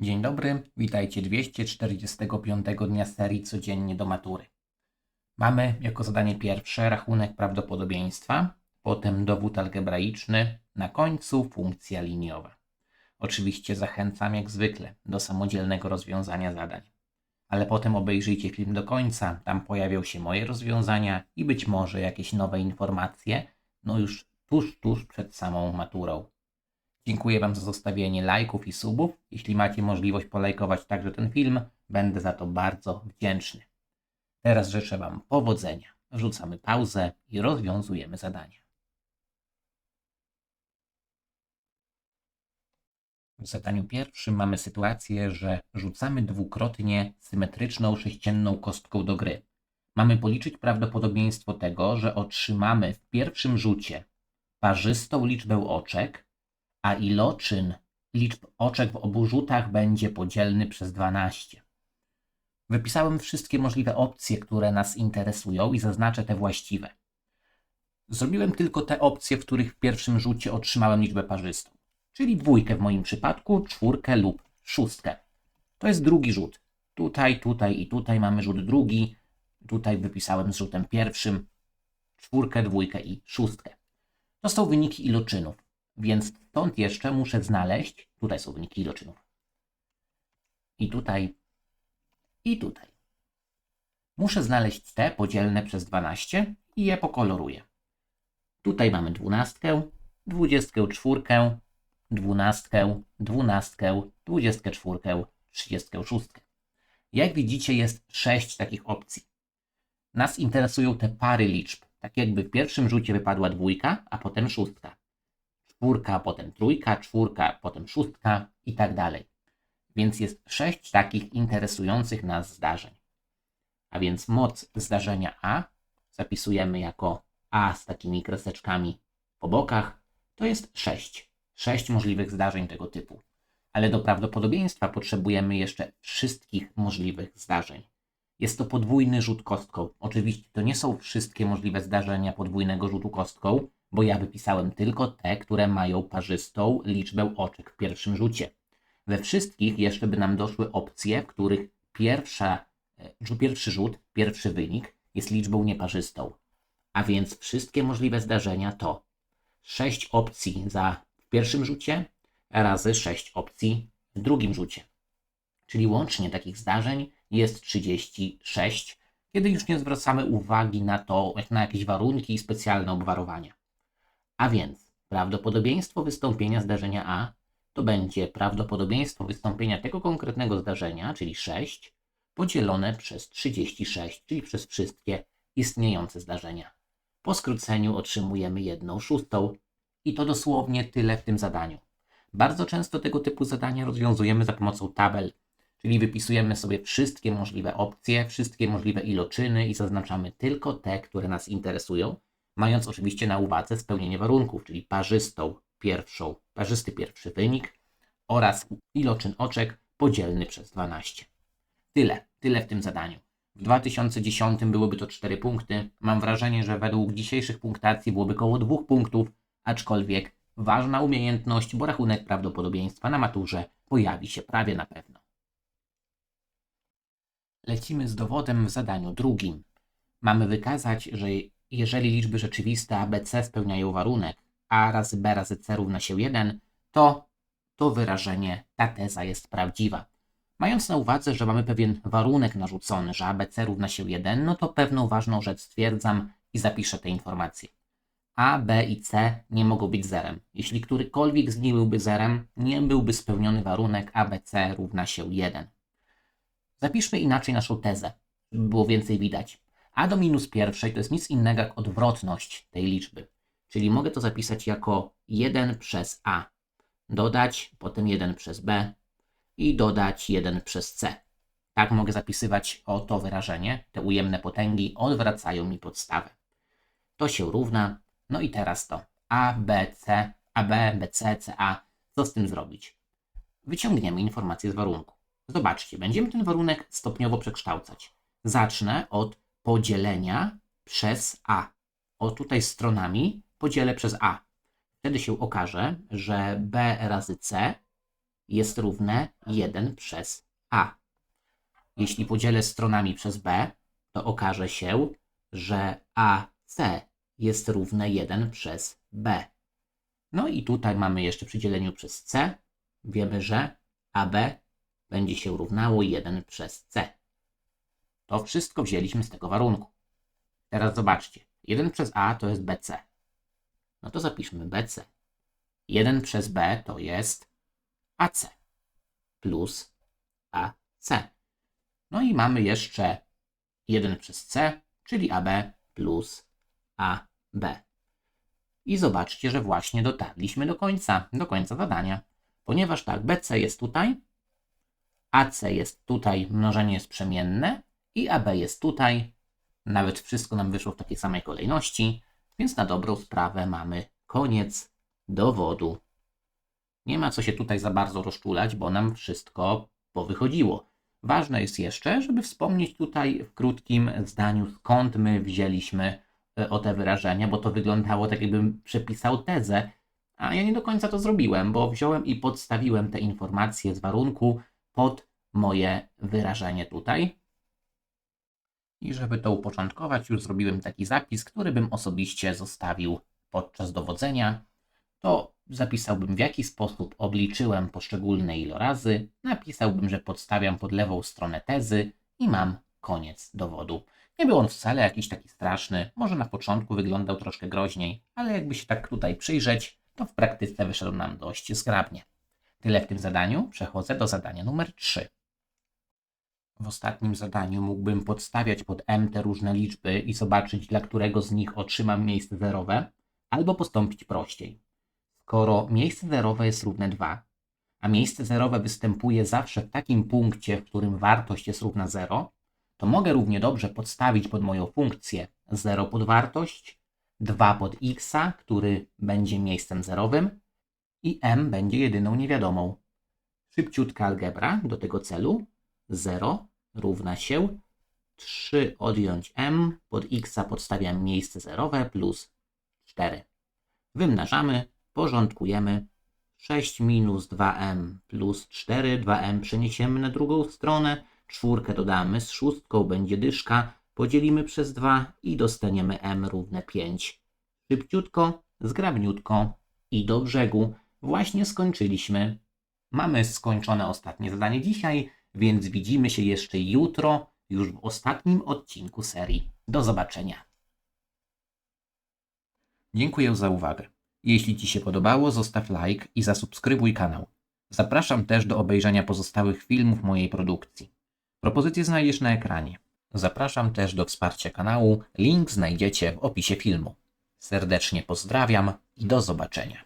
Dzień dobry, witajcie 245 dnia serii codziennie do matury. Mamy jako zadanie pierwsze rachunek prawdopodobieństwa, potem dowód algebraiczny, na końcu funkcja liniowa. Oczywiście zachęcam jak zwykle do samodzielnego rozwiązania zadań. Ale potem obejrzyjcie film do końca, tam pojawią się moje rozwiązania i być może jakieś nowe informacje, no już tuż, tuż przed samą maturą. Dziękuję Wam za zostawienie lajków i subów. Jeśli macie możliwość polajkować także ten film, będę za to bardzo wdzięczny. Teraz życzę Wam powodzenia. Wrzucamy pauzę i rozwiązujemy zadanie. W zadaniu pierwszym mamy sytuację, że rzucamy dwukrotnie symetryczną sześcienną kostką do gry. Mamy policzyć prawdopodobieństwo tego, że otrzymamy w pierwszym rzucie parzystą liczbę oczek, a iloczyn liczb oczek w obu rzutach będzie podzielny przez 12. Wypisałem wszystkie możliwe opcje, które nas interesują i zaznaczę te właściwe. Zrobiłem tylko te opcje, w których w pierwszym rzucie otrzymałem liczbę parzystą, czyli dwójkę w moim przypadku, czwórkę lub szóstkę. To jest drugi rzut. Tutaj, tutaj i tutaj mamy rzut drugi. Tutaj wypisałem z rzutem pierwszym czwórkę, dwójkę i szóstkę. To są wyniki iloczynów. Więc stąd jeszcze muszę znaleźć, tutaj są wyniki iloczynów. I tutaj, i tutaj. Muszę znaleźć te podzielne przez 12 i je pokoloruję. Tutaj mamy dwunastkę, dwudziestkę czwórkę, dwunastkę, dwunastkę, dwudziestkę czwórkę, trzydziestkę szóstkę. Jak widzicie jest sześć takich opcji. Nas interesują te pary liczb. Tak jakby w pierwszym rzucie wypadła dwójka, a potem szóstka czwórka, potem trójka, czwórka, potem szóstka i tak dalej. Więc jest sześć takich interesujących nas zdarzeń. A więc moc zdarzenia A zapisujemy jako A z takimi kreseczkami po bokach. To jest sześć. Sześć możliwych zdarzeń tego typu. Ale do prawdopodobieństwa potrzebujemy jeszcze wszystkich możliwych zdarzeń. Jest to podwójny rzut kostką. Oczywiście to nie są wszystkie możliwe zdarzenia podwójnego rzutu kostką, bo ja wypisałem tylko te, które mają parzystą liczbę oczek w pierwszym rzucie. We wszystkich jeszcze by nam doszły opcje, w których pierwsza, e, pierwszy rzut, pierwszy wynik jest liczbą nieparzystą. A więc wszystkie możliwe zdarzenia to 6 opcji za w pierwszym rzucie razy 6 opcji w drugim rzucie. Czyli łącznie takich zdarzeń jest 36, kiedy już nie zwracamy uwagi na to, na jakieś warunki i specjalne obwarowania. A więc prawdopodobieństwo wystąpienia zdarzenia A to będzie prawdopodobieństwo wystąpienia tego konkretnego zdarzenia, czyli 6, podzielone przez 36, czyli przez wszystkie istniejące zdarzenia. Po skróceniu otrzymujemy jedną szóstą i to dosłownie tyle w tym zadaniu. Bardzo często tego typu zadania rozwiązujemy za pomocą tabel, czyli wypisujemy sobie wszystkie możliwe opcje, wszystkie możliwe iloczyny i zaznaczamy tylko te, które nas interesują, mając oczywiście na uwadze spełnienie warunków, czyli parzystą pierwszą, parzysty pierwszy wynik oraz iloczyn oczek podzielny przez 12. Tyle, tyle w tym zadaniu. W 2010 byłyby to 4 punkty. Mam wrażenie, że według dzisiejszych punktacji byłoby około 2 punktów, aczkolwiek ważna umiejętność, bo rachunek prawdopodobieństwa na maturze pojawi się prawie na pewno. Lecimy z dowodem w zadaniu drugim. Mamy wykazać, że jeżeli liczby rzeczywiste ABC spełniają warunek a razy b razy c równa się 1, to to wyrażenie, ta teza jest prawdziwa. Mając na uwadze, że mamy pewien warunek narzucony, że ABC równa się 1, no to pewną ważną rzecz stwierdzam i zapiszę te informacje. A, B i C nie mogą być zerem. Jeśli którykolwiek z nich byłby zerem, nie byłby spełniony warunek ABC równa się 1. Zapiszmy inaczej naszą tezę, żeby było więcej widać a do minus pierwszej to jest nic innego jak odwrotność tej liczby. Czyli mogę to zapisać jako 1 przez a, dodać potem 1 przez b i dodać 1 przez c. Tak mogę zapisywać o to wyrażenie. Te ujemne potęgi odwracają mi podstawę. To się równa. No i teraz to a, b, c, a, b, b, c, c, a. Co z tym zrobić? Wyciągniemy informację z warunku. Zobaczcie, będziemy ten warunek stopniowo przekształcać. Zacznę od podzielenia przez a. O tutaj stronami podzielę przez a. Wtedy się okaże, że b razy c jest równe 1 przez A. Jeśli podzielę stronami przez B, to okaże się, że AC jest równe 1 przez B. No i tutaj mamy jeszcze przy dzieleniu przez C. Wiemy, że AB będzie się równało 1 przez C. To wszystko wzięliśmy z tego warunku. Teraz zobaczcie. 1 przez A to jest BC. No to zapiszmy BC. 1 przez B to jest AC plus AC. No i mamy jeszcze 1 przez C, czyli AB plus AB. I zobaczcie, że właśnie dotarliśmy do końca, do końca zadania. Ponieważ tak, BC jest tutaj, AC jest tutaj, mnożenie jest przemienne i AB jest tutaj. Nawet wszystko nam wyszło w takiej samej kolejności, więc na dobrą sprawę mamy koniec dowodu. Nie ma co się tutaj za bardzo rozczulać, bo nam wszystko powychodziło. Ważne jest jeszcze, żeby wspomnieć tutaj w krótkim zdaniu, skąd my wzięliśmy e, o te wyrażenia, bo to wyglądało tak, jakbym przepisał tezę, a ja nie do końca to zrobiłem, bo wziąłem i podstawiłem te informacje z warunku pod moje wyrażenie tutaj. I żeby to uporządkować, już zrobiłem taki zapis, który bym osobiście zostawił podczas dowodzenia. To zapisałbym w jaki sposób obliczyłem poszczególne ilorazy, napisałbym, że podstawiam pod lewą stronę tezy i mam koniec dowodu. Nie był on wcale jakiś taki straszny, może na początku wyglądał troszkę groźniej, ale jakby się tak tutaj przyjrzeć, to w praktyce wyszedł nam dość zgrabnie. Tyle w tym zadaniu, przechodzę do zadania numer 3. W ostatnim zadaniu mógłbym podstawiać pod m te różne liczby i zobaczyć, dla którego z nich otrzymam miejsce zerowe, albo postąpić prościej. Skoro miejsce zerowe jest równe 2, a miejsce zerowe występuje zawsze w takim punkcie, w którym wartość jest równa 0, to mogę równie dobrze podstawić pod moją funkcję 0 pod wartość, 2 pod x, który będzie miejscem zerowym i m będzie jedyną niewiadomą. Szybciutka algebra do tego celu. 0 równa się 3 odjąć m, pod x podstawiam miejsce zerowe plus 4. Wymnażamy, porządkujemy. 6 minus 2m plus 4, 2m przeniesiemy na drugą stronę, czwórkę dodamy, z szóstką będzie dyszka, podzielimy przez 2 i dostaniemy m równe 5. Szybciutko, zgrabniutko i do brzegu. Właśnie skończyliśmy. Mamy skończone ostatnie zadanie dzisiaj, więc widzimy się jeszcze jutro, już w ostatnim odcinku serii. Do zobaczenia. Dziękuję za uwagę. Jeśli Ci się podobało, zostaw like i zasubskrybuj kanał. Zapraszam też do obejrzenia pozostałych filmów mojej produkcji. Propozycje znajdziesz na ekranie. Zapraszam też do wsparcia kanału, link znajdziecie w opisie filmu. Serdecznie pozdrawiam i do zobaczenia.